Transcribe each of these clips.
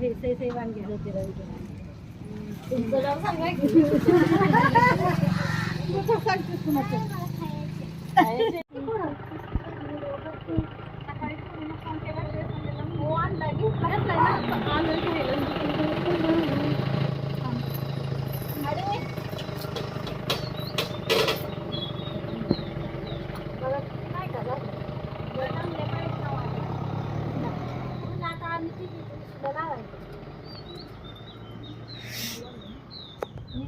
हे सई सई वांगे तुमचं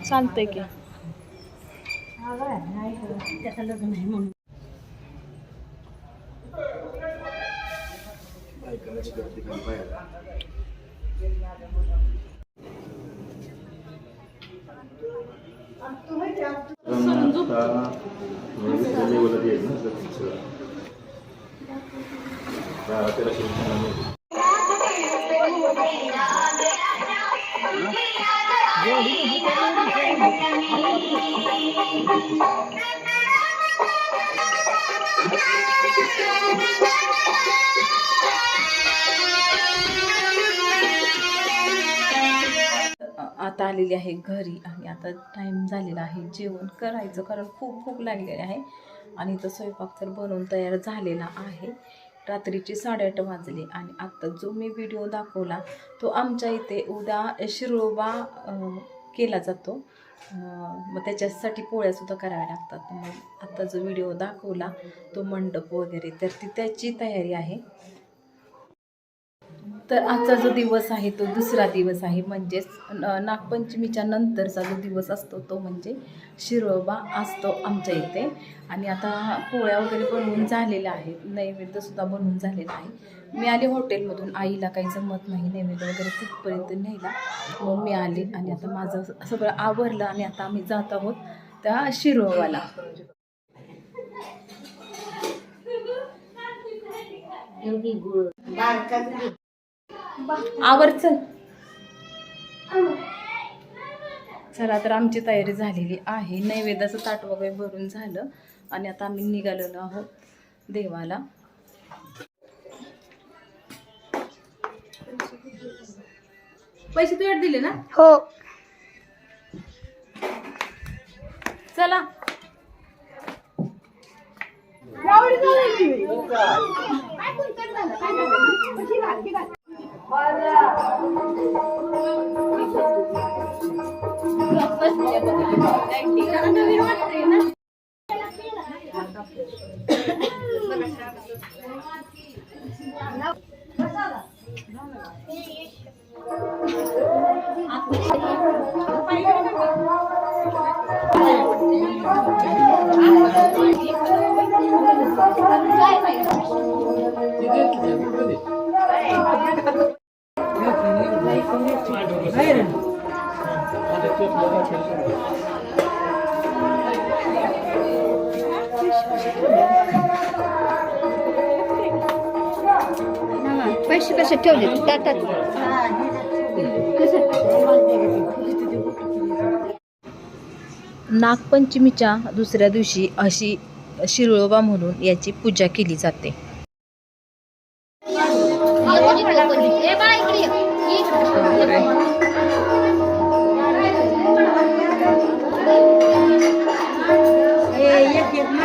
चालतंय की. त्याचं लग्न आहे आता आलेली आहे घरी आणि आता टाईम झालेला आहे जेवण करायचं कारण खूप भूक लागलेली आहे. आणि तो स्वयंपाक तर बनवून तयार झालेला आहे. रात्रीचे साडेआठ वाजले आणि आत्ता जो मी व्हिडिओ दाखवला तो आमच्या इथे उद्या शिरोबा केला जातो. मग त्याच्यासाठी पोळ्यासुद्धा कराव्या लागतात. मग आत्ता जो व्हिडिओ दाखवला तो मंडप वगैरे तर ती त्याची तयारी आहे. तर आजचा जो दिवस आहे तो दुसरा दिवस आहे. म्हणजेच नागपंचमीच्या नंतरचा जो दिवस असतो तो म्हणजे शिरोबा असतो आमच्या इथे. आणि आता पोळ्या वगैरे बनवून झालेल्या आहेत. नैवेद्यसुद्धा बनवून झालेला आहे. मी आले हॉटेलमधून. आईला काही जमत नाही नैवेद्य वगैरे तिथपर्यंत न्यायला. मग मी आले आणि आता माझं सगळं आवरलं आणि आता आम्ही जात आहोत त्या शिरोबाला. आवर चल. चला तर आमची तयारी झालेली आहे. नैवेद्याचं ताट वगैरे भरून झालं आणि आता आम्ही निघालेलो आहोत देवाला. पैसे तुझ्याकडे दिले ना? हो. चला. वाजला पैसे कसे ठेवले? त्यात नागपंचमीच्या दुसऱ्या दिवशी अशी शिरोळोबा म्हणून याची पूजा केली जाते.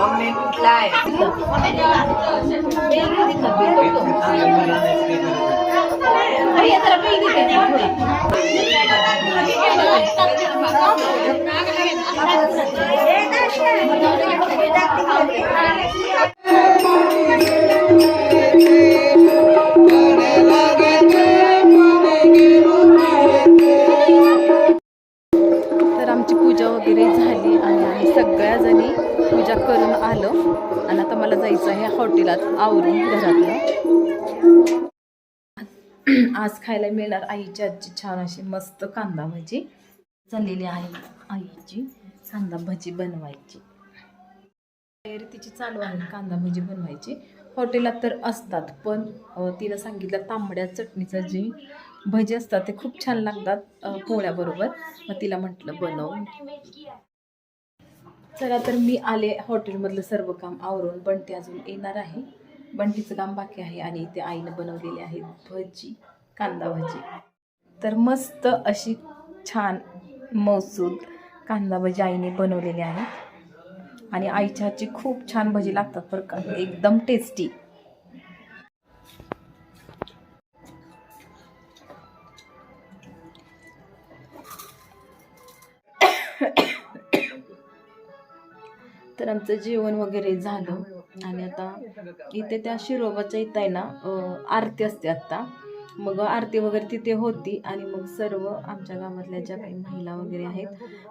जन्म. तर आणि आता मला जायचं आहे हॉटेलात आवरून घरातलं. आज खायला मिळणार आईची आजची छान अशी मस्त कांदा भजी. चाललेली आहे आईची. कांदा भजी बनवायची. तयारी तिची चालू आहे कांदा भजी बनवायची. हॉटेलात तर असतात पण तिला सांगितलं तांबड्या चटणीचं जी भजी असतात ते खूप छान लागतात पोळ्याबरोबर. मग तिला म्हटलं बनव. चला तर मी आले हॉटेलमधलं सर्व काम आवरून. बंटी अजून येणार आहे. बंटीचं काम बाकी आहे आणि इथे आईनं बनवलेली आहे भजी कांदा भजी. तर मस्त अशी छान मौसूद कांदा भजी आईने बनवलेली आहे. आणि आईच्या हातची खूप छान भजी लागतात बरं का. एकदम टेस्टी तर आमचं जेवण वगैरे झालं. आणि आता इथे त्या शिरोबाच्या इथं आहे ना आरती असते आत्ता. मग आरती वगैरे तिथे होती आणि मग सर्व आमच्या गावातल्या ज्या काही महिला वगैरे आहेत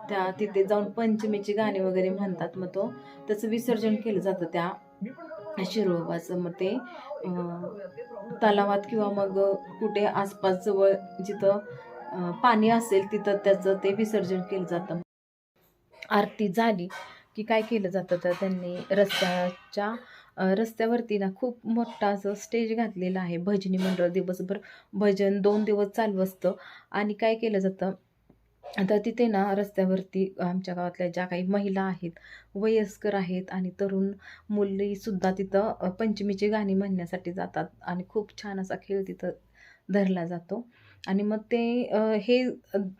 त्या तिथे जाऊन पंचमीची गाणी वगैरे म्हणतात. मग तो त्याचं विसर्जन केलं जातं त्या शिरोबाचं. मग ते तलावात किंवा मग कुठे आसपास जवळ जिथं पाणी असेल तिथं त्याचं ते विसर्जन केलं जातं. आरती झाली. की काय केलं जातं तर त्यांनी रस्त्याच्या रस्त्यावरती ना खूप मोठा असं स्टेज घातलेला आहे. भजनी मंडळ दिवसभर भजन दोन दिवस चालू असतं. आणि काय केलं जातं तर तिथे ना रस्त्यावरती आमच्या गावातल्या ज्या काही महिला आहेत वयस्कर आहेत आणि तरुण मुलीसुद्धा तिथं पंचमीची गाणी म्हणण्यासाठी जातात. आणि खूप छान असा खेळ तिथं धरला जातो. आणि मग ते हे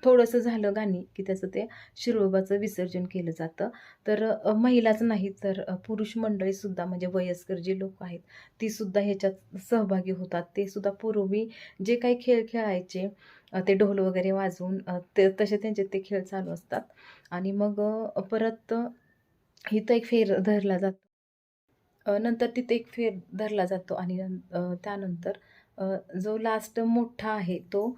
थोडंसं झालं गाणी की त्याचं ते शिरोबाचं विसर्जन केलं जातं. तर महिलाच नाही तर पुरुष मंडळीसुद्धा म्हणजे वयस्कर जे लोक आहेत तीसुद्धा ह्याच्यात सहभागी होतात. ते सुद्धा पूर्वी जे काही खेळ खेळायचे ते ढोल वगैरे वाजवून ते तसे त्यांचे ते खेळ चालू असतात. आणि मग परत इथं एक फेर धरला जातो. नंतर तिथे एक फेर धरला जातो. आणि त्यानंतर जो लास्ट मोठा आहे तो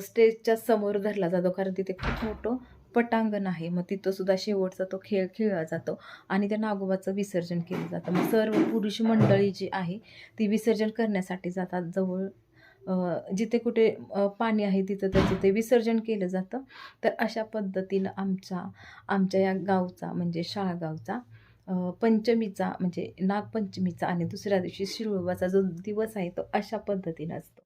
स्टेजच्या समोर धरला जातो. कारण तिथे खूप मोठं पटांगण आहे. मग तिथं सुद्धा शेवटचा तो खेळ खेळला जातो आणि त्या नागोबाचं विसर्जन केलं जातं. मग सर्व पुरुष मंडळी जी आहे ती विसर्जन करण्यासाठी जातात जवळ. जिथे कुठे पाणी आहे तिथं त्याचं ते विसर्जन केलं जातं. तर अशा पद्धतीनं आमच्या आमच्या या गावचा म्हणजे शाळगावचा पंचमीचा म्हणजे नागपंचमीचा आणि दुसऱ्या दिवशी शिळोबाचा जो दिवस आहे तो अशा पद्धतीनं असतो.